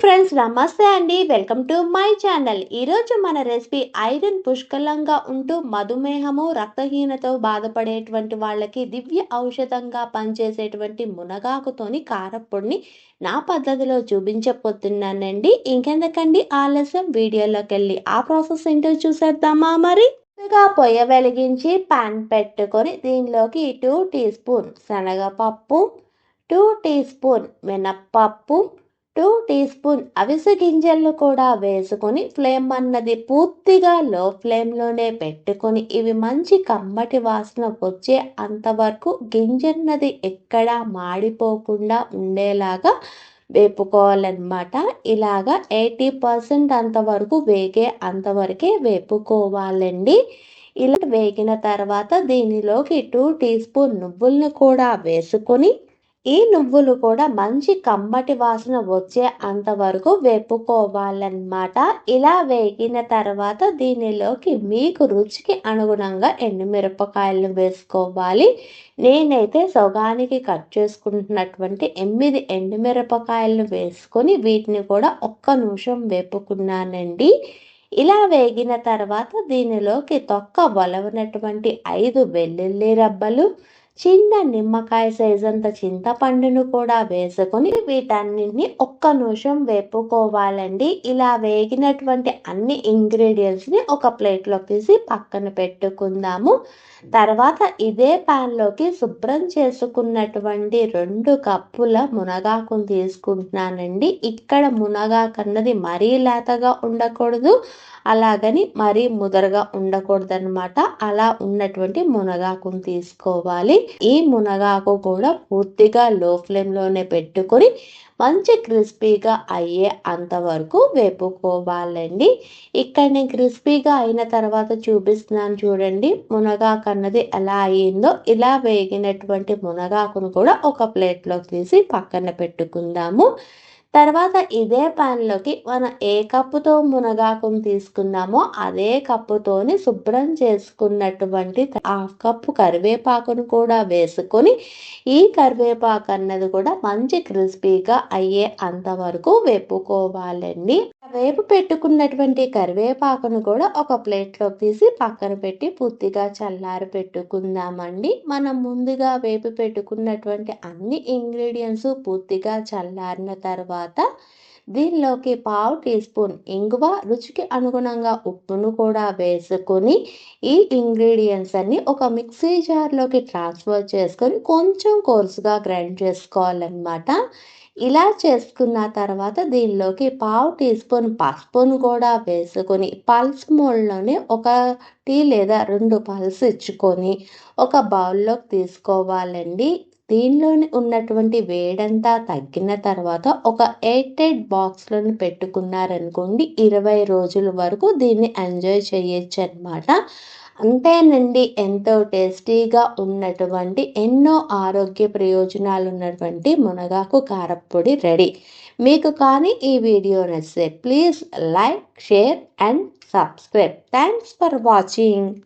Friends నమస్తే అండి. Welcome to my channel. ఈరోజు మన రెసిపీ ఐరన్ పుష్కలంగా ఉంటూ మధుమేహము రక్తహీనతో బాధపడేటువంటి వాళ్ళకి దివ్య ఔషధంగా పనిచేసేటువంటి మునగాకుతోని కారప్పొడిని నా పద్ధతిలో చూపించబోతున్నానండి ఇంకెందుకండి ఆలస్యం? వీడియోలోకి వెళ్ళి ఆ ప్రాసెస్ ఏంటో చూసేద్దామా మరి? ముందుగా పొయ్య వెలిగించి పాన్ పెట్టుకొని దీనిలోకి టూ టీ స్పూన్ శనగపప్పు టూ టీ స్పూన్ మినప్పప్పు టూ టీ స్పూన్ అవిసె గింజలను కూడా వేసుకొని ఫ్లేమ్ అన్నది పూర్తిగా లో ఫ్లేమ్లోనే పెట్టుకొని ఇవి మంచి కమ్మటి వాసన వచ్చే అంతవరకు గింజన్నది ఎక్కడా మాడిపోకుండా ఉండేలాగా వేపుకోవాలన్నమాట. ఇలాగా ఎయిటీ పర్సెంట్ అంతవరకు వేగే అంతవరకే వేపుకోవాలండి. ఇలా వేగిన తర్వాత దీనిలోకి టూ టీ స్పూన్ నువ్వులను కూడా వేసుకొని ఈ నువ్వులు కూడా మంచి కమ్మటి వాసన వచ్చే అంతవరకు వేపుకోవాలన్నమాట. ఇలా వేగిన తర్వాత దీనిలోకి మీకు రుచికి అనుగుణంగా ఎండుమిరపకాయలను వేసుకోవాలి. నేనైతే సొగానికి కట్ చేసుకుంటున్నటువంటి ఎనిమిది ఎండుమిరపకాయలను వేసుకొని వీటిని కూడా ఒక్క నిమిషం వేపుకున్నానండి. ఇలా వేగిన తర్వాత దీనిలోకి తొక్క వలవనటువంటి ఐదు వెల్లుల్లి రబ్బలు చిన్న నిమ్మకాయ సైజంత చింతపండును కూడా వేసుకొని వీటన్నిటిని ఒక్క నిమిషం వేపుకోవాలండి. ఇలా వేగినటువంటి అన్ని ఇంగ్రీడియంట్స్ని ఒక ప్లేట్లో తీసి పక్కన పెట్టుకుందాము. తర్వాత ఇదే ప్యాన్లోకి శుభ్రం చేసుకున్నటువంటి రెండు కప్పుల మునగాకును తీసుకుంటున్నానండి. ఇక్కడ మునగాకు అన్నది మరీ లేతగా ఉండకూడదు అలాగని మరీ ముదరగా ఉండకూడదు అనమాట అలా ఉన్నటువంటి మునగాకును తీసుకోవాలి. ఈ మునగాకు కూడా పూర్తిగా లో ఫ్లేమ్లోనే పెట్టుకొని మంచి క్రిస్పీగా అయ్యే అంతవరకు వేపుకోవాలండి. ఇక్కడ నేను క్రిస్పీగా అయిన తర్వాత చూపిస్తున్నాను చూడండి. మునగాకు అన్నది ఎలా అయ్యిందో ఇలా వేగినటువంటి మునగాకును కూడా ఒక ప్లేట్లోకి తీసి పక్కన పెట్టుకుందాము. తర్వాత ఇదే ప్యాన్లోకి మనం ఏ కప్పుతో మునగాకును తీసుకున్నామో అదే కప్పుతోని శుభ్రం చేసుకున్నటువంటి హాఫ్ కప్పు కరివేపాకును కూడా వేసుకొని ఈ కరివేపాకు అన్నది కూడా మంచి క్రిస్పీగా అయ్యే అంతవరకు వేపుకోవాలండి. వేపు పెట్టుకున్నటువంటి కరివేపాకును కూడా ఒక ప్లేట్లో తీసి పక్కన పెట్టి పూర్తిగా చల్లారి పెట్టుకుందామండి. మనం ముందుగా వేపు పెట్టుకున్నటువంటి అన్ని ఇంగ్రీడియంట్స్ పూర్తిగా చల్లారిన తర్వాత తర్వాత దీనిలోకి పావు టీ స్పూన్ ఇంగువ రుచికి అనుగుణంగా ఉప్పును కూడా వేసుకొని ఈ ఇంగ్రీడియంట్స్ అన్ని ఒక మిక్సీ జార్లోకి ట్రాన్స్ఫర్ చేసుకొని కొంచెం కోర్సుగా గ్రైండ్ చేసుకోవాలన్నమాట. ఇలా చేసుకున్న తర్వాత దీనిలోకి పావు టీ స్పూన్ పసుపును కూడా వేసుకొని పల్స్ మోల్డ్లోనే ఒక టీ లేదా రెండు పల్స్ ఇచ్చుకొని ఒక బౌల్లోకి తీసుకోవాలండి. దీనిలోని ఉన్నటువంటి వేడంతా తగ్గిన తర్వాత ఒక ఎయిట్ బాక్స్లోని బాక్స్లను పెట్టుకున్నారనుకోండి ఇరవై రోజుల వరకు దీన్ని ఎంజాయ్ చేయొచ్చు అనమాట అంతేనండి ఎంతో టేస్టీగా ఉన్నటువంటి ఎన్నో ఆరోగ్య ప్రయోజనాలు ఉన్నటువంటి మునగాకు కారప్పొడి రెడీ. మీకు కానీ ఈ వీడియో నచ్చితే please like share and subscribe. Thanks for watching.